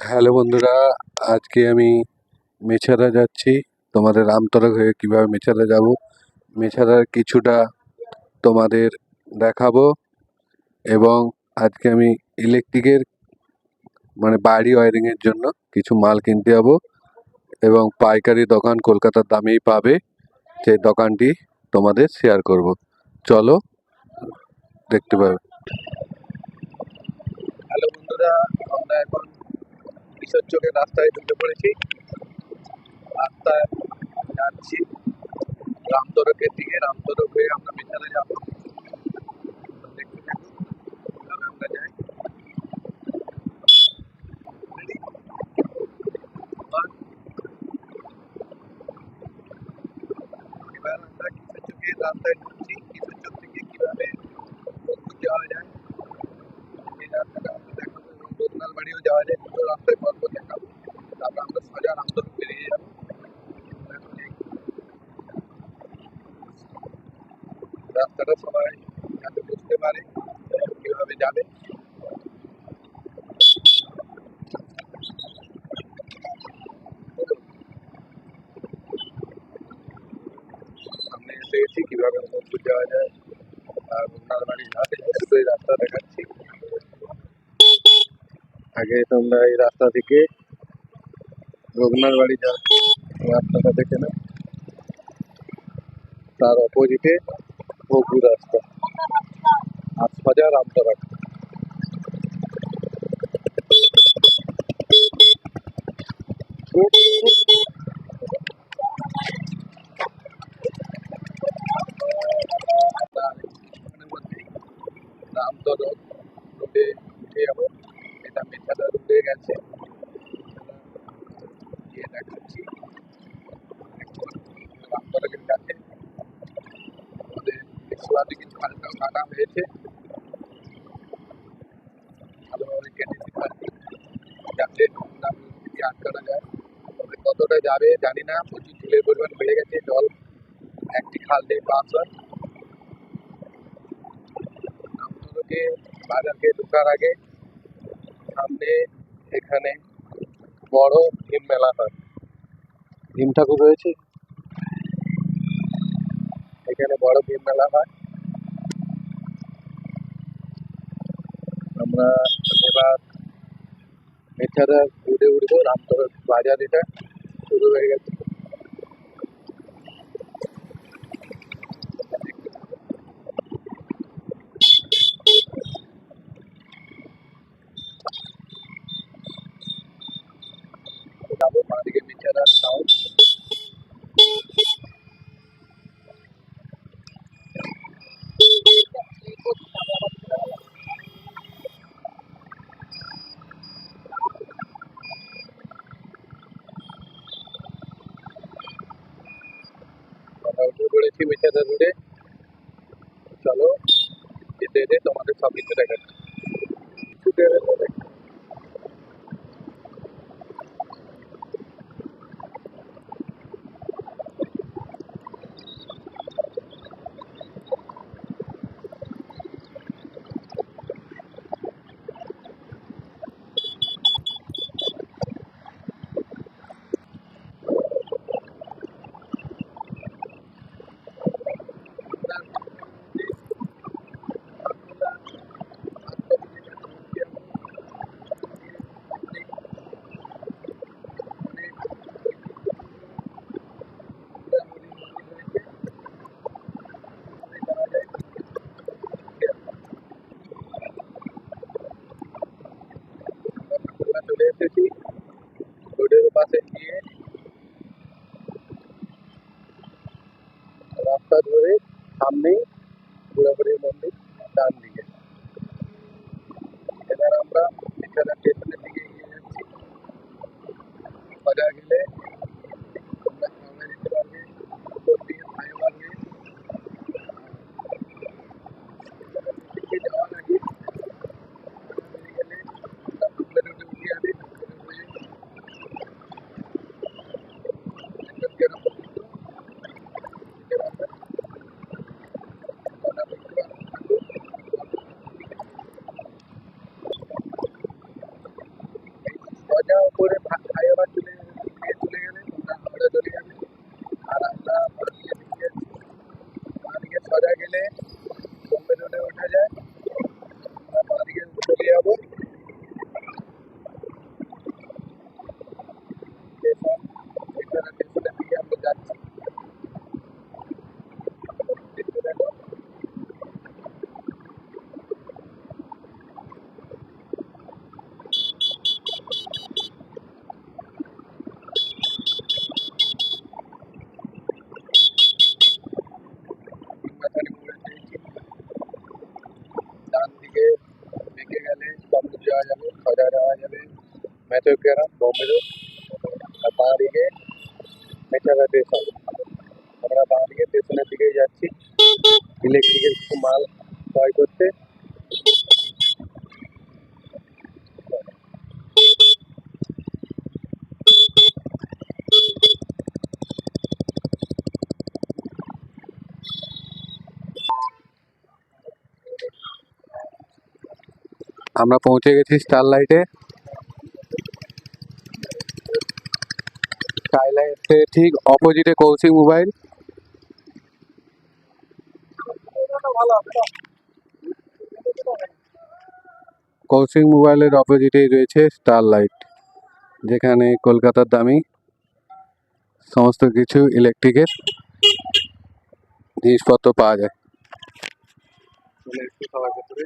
Hello বন্ধুরা, আজকে আমি মেছাদা যাচ্ছি। তোমাদের রামতরক হয়ে কীভাবে মেছাদা যাব, মেছাদার কিছুটা তোমাদের দেখাবো এবং আজকে আমি ইলেকট্রিকের মানে বাড়ি ওয়ারিংয়ের জন্য কিছু মাল কিনতে যাব এবং পাইকারি দোকান কলকাতার দামেই পাবে সেই দোকানটি তোমাদের শেয়ার করব। চলো, দেখতে পাবে হ্যালো বন্ধুরা, আমরা এখন কিশোর চোখের রাস্তায় ঢুকে পড়েছি। রাস্তায় যাচ্ছি। রামতরকের দিকে রামতরক হয়ে আমরা মেছাদা যাব। রাস্তায় ঢুকছি কিশোর চোখ থেকে কীভাবে যাওয়া যায় এই রাস্তাটা দেখাবো এবং বাড়িও যাওয়া যায় দুটো রাস্তায় পরপর সোজা বেরিয়ে যাব রাস্তাটা সবাই যাতে বুঝতে পারে কীভাবে যাবে। সামনে এসে গেছি, কীভাবে বোলপুর যাওয়া যায়। আর বদনাল বাড়ি ঘাটে রাস্তা দেখাচ্ছি। আগে তোমরা এই রাস্তা থেকে রঘুনাথ বাড়ি যাও রাস্তাটা দেখে না তার অপোজিটে বগু রাস্তা। তার কিছুক্ষণের মধ্যেই রোডে উঠে যাব। এটা মেছাদা রোডে গেছে। গিয়ে দেখাচ্ছি রামতলাকের কাছে আমাদের বিশ্ববাদী কিছু হালকা কাটা হয়েছে ভালোভাবে কেটেছি যায় তবে কতটা যাবে জানি না প্রচুর ঝুলের পরিমাণ বেড়ে গেছে জল একটি খাল দিয়ে পাস হয় রামতলাকে বাজারকে ঢোকার আগে সামনে এখানে বড় ভীম মেলা হয়। ভীম ঠাকুর রয়েছে এখানে বড় ভীম মেলা হয়। আমরা এবার এছাড়া উড়ে উঠবো রামতরক বাজার এটা শুরু হয়ে গেছে যাব আমরা বেচারা রোডে চলো যেতে তোমাদের সব কিছু দেখাচ্ছি ছুটে গেলে দেখ। আমরা চলে এসেছি রোডের পাশে গিয়ে রাস্তা ধরে সামনেই বুড়াবুড়ির মন্দির ডান দিকে এবার আমরা এখানে छोड़ा गेले कंपनीने उठा जाए। মেথর গ্রাম বোম্বে রোড আর বাঁ দিকে মেচারা স্টেশন আমরা বাঁ দিকে স্টেশনের দিকে যাচ্ছি। ইলেকট্রিকের কিছু মাল ক্রয় করতে। আমরা পৌঁছে গেছি স্টারলাইটে স্কাইলাইটে ঠিক অপোজিটে কৌশিক মোবাইল কৌশিক মোবাইলের অপোজিটেই রয়েছে স্টারলাইট যেখানে কলকাতার দামি সমস্ত কিছু ইলেকট্রিকের জিনিসপত্র পাওয়া যায়। সবার ভেতরে।